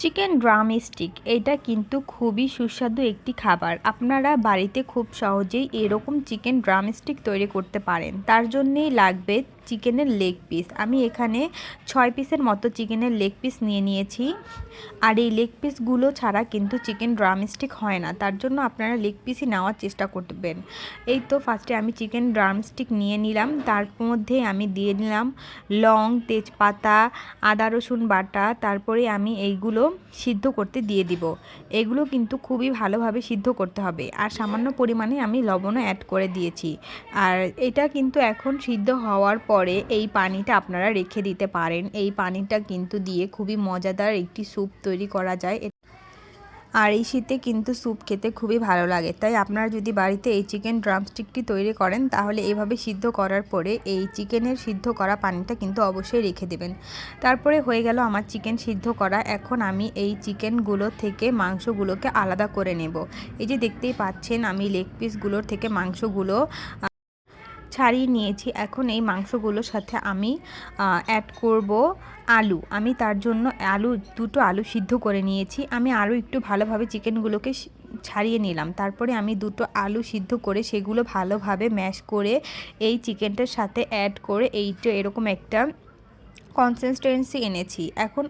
Chicken drum stick এটা কিন্তু খুবই সুস্বাদু একটি খাবার। আপনারা বাড়িতে খুব সহজেই এরকম চিকেন ড্রাম স্টিক তৈরি করতে পারেন। তার জন্যেই লাগবে চিকেনের লেগ পিস আমি এখানে ছয় পিসের মতো চিকেনের লেগ পিস নিয়ে নিয়েছি। আর এই লেগ পিসগুলো ছাড়া কিন্তু চিকেন ড্রাম স্টিক হয় না। তার জন্য আপনারা লেগ পিসই নেওয়ার চেষ্টা করবেন। এই তো ফার্স্টে আমি চিকেন ড্রাম স্টিক নিয়ে নিলাম। তার মধ্যে আমি দিয়ে নিলাম লং তেজপাতা, আদা রসুন বাটা। তারপরে আমি এইগুলো সিদ্ধ করতে দিয়ে দিব। এগুলো কিন্তু খুবই ভালোভাবে সিদ্ধ করতে হবে। আর সামান্য পরিমাণে আমি লবণও অ্যাড করে দিয়েছি। আর এটা কিন্তু এখন সিদ্ধ হওয়ার পরে এই পানিটা আপনারা রেখে দিতে পারেন। এই পানিটা কিন্তু দিয়ে খুবই মজাদার একটি স্যুপ তৈরি করা যায়। আর এই শীতে কিন্তু স্যুপ খেতে খুবই ভালো লাগে। তাই আপনারা যদি বাড়িতে এই চিকেন ড্রামস্টিকটি তৈরি করেন, তাহলে এভাবে সিদ্ধ করার পরে এই চিকেনের সিদ্ধ করা পানিটা কিন্তু অবশ্যই রেখে দেবেন। তারপরে হয়ে গেল আমার চিকেন সিদ্ধ করা। এখন আমি এই চিকেনগুলো থেকে মাংসগুলোকে আলাদা করে নেব। এই যে দেখতেই পাচ্ছেন, আমি লেগ পিসগুলোর থেকে মাংসগুলো ছাড়িয়ে নিয়েছি। এখন এই মাংসগুলোর সাথে আমি অ্যাড করব। আলু। আমি তার জন্য আলু, দুটো আলু সিদ্ধ করে নিয়েছি। আমি আরও একটু ভালোভাবে চিকেনগুলোকে ছাড়িয়ে নিলাম। তারপরে আমি দুটো আলু সিদ্ধ করে সেগুলো ভালোভাবে ম্যাশ করে এই চিকেনটার সাথে অ্যাড করে এইটা এরকম একটা কনসিস্টেন্সি এনেছি। এখন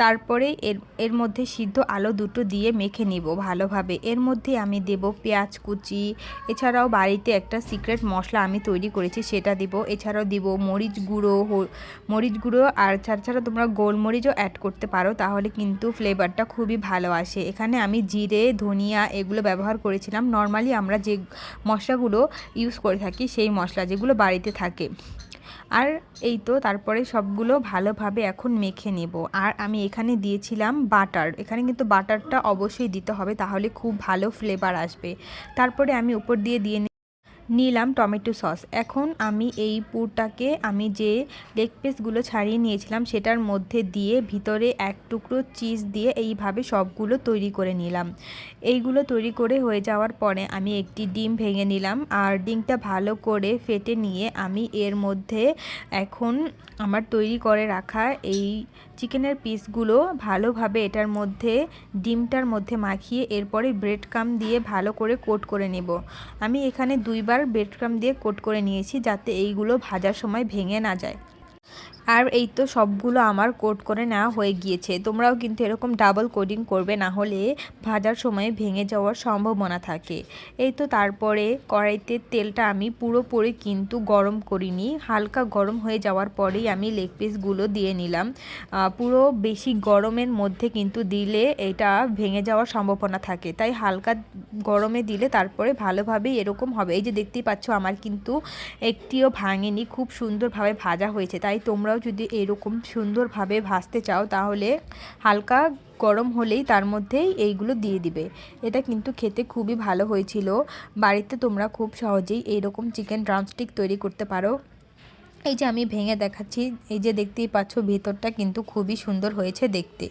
তারপরে এর এর মধ্যে সিদ্ধ আলো দুটো দিয়ে মেখে নিব ভালোভাবে। এর মধ্যে আমি দেব পেঁয়াজ কুচি। এছাড়াও বাড়িতে একটা সিক্রেট মশলা আমি তৈরি করেছি, সেটা দিব। এছাড়াও দিব মরিচ গুঁড়ো মরিচ গুঁড়ো আর ছাড়া তোমরা গোলমরিচও অ্যাড করতে পারো, তাহলে কিন্তু ফ্লেভারটা খুবই ভালো আসে। এখানে আমি জিরে, ধনিয়া এগুলো ব্যবহার করেছিলাম। নর্মালি আমরা যে মশলাগুলো ইউজ করে থাকি, সেই মশলা যেগুলো বাড়িতে থাকে। আর এই তো তারপরে সবগুলো ভালোভাবে এখন মেখে নেব। আর আমি এখানে দিয়েছিলাম বাটার। এখানে কিন্তু বাটারটা অবশ্যই দিতে হবে, তাহলে খুব ভালো ফ্লেভার আসবে। তারপরে আমি উপর দিয়ে দিয়ে নিলাম টমেটো সস। এখন আমি এই পুরটাকে আমি যে লেগ পিসগুলো ছাড়িয়ে নিয়েছিলাম সেটার মধ্যে দিয়ে ভিতরে এক টুকরো চিজ দিয়ে এইভাবে সবগুলো তৈরি করে নিলাম। এইগুলো তৈরি করে হয়ে যাওয়ার পরে আমি একটি ডিম ভেঙে নিলাম আর ডিমটা ভালো করে ফেটে নিয়ে আমি এর মধ্যে এখন আমার তৈরি করে রাখা এই চিকেনের পিসগুলো ভালোভাবে এটার মধ্যে ডিমটার মধ্যে মাখিয়ে এরপরে ব্রেড কাম দিয়ে ভালো করে কোট করে নেব। আমি এখানে দুইবার ব্রেড ক্রাম দিয়ে কোট করে নিয়েছি যাতে এইগুলো ভাজার সময় ভেঙে না যায়। আর এই তো সবগুলো আমার কোট করে নেওয়া হয়ে গিয়েছে। তোমরাও কিন্তু এরকম ডাবল কোডিং করবে, না হলে ভাজার সময় ভেঙে যাওয়ার সম্ভাবনা থাকে। এই তো তারপরে কড়াইতে তেলটা আমি পুরোপুরি কিন্তু গরম করিনি। হালকা গরম হয়ে যাওয়ার পরেই আমি লেগ পিসগুলো দিয়ে নিলাম। পুরো বেশি গরমের মধ্যে কিন্তু দিলে এটা ভেঙে যাওয়ার সম্ভাবনা থাকে। তাই হালকা গরমে দিলে তারপরে ভালোভাবে এরকম হবে। এই যে দেখতেই পাচ্ছ, আমার কিন্তু একটিও ভাঙেনি। খুব সুন্দরভাবে ভাজা হয়েছে। তাই তোমরা তোমরাও যদি এরকম সুন্দরভাবে ভাজতে চাও, তাহলে হালকা গরম হলেই তার মধ্যেই এইগুলো দিয়ে দিবে। এটা কিন্তু খেতে খুবই ভালো হয়েছিল। বাড়িতে তোমরা খুব সহজেই এইরকম চিকেন ড্রামস্টিক তৈরি করতে পারো। এই যে আমি ভেঙে দেখাচ্ছি, এই যে দেখতেই পাচ্ছ, ভেতরটা কিন্তু খুবই সুন্দর হয়েছে দেখতে।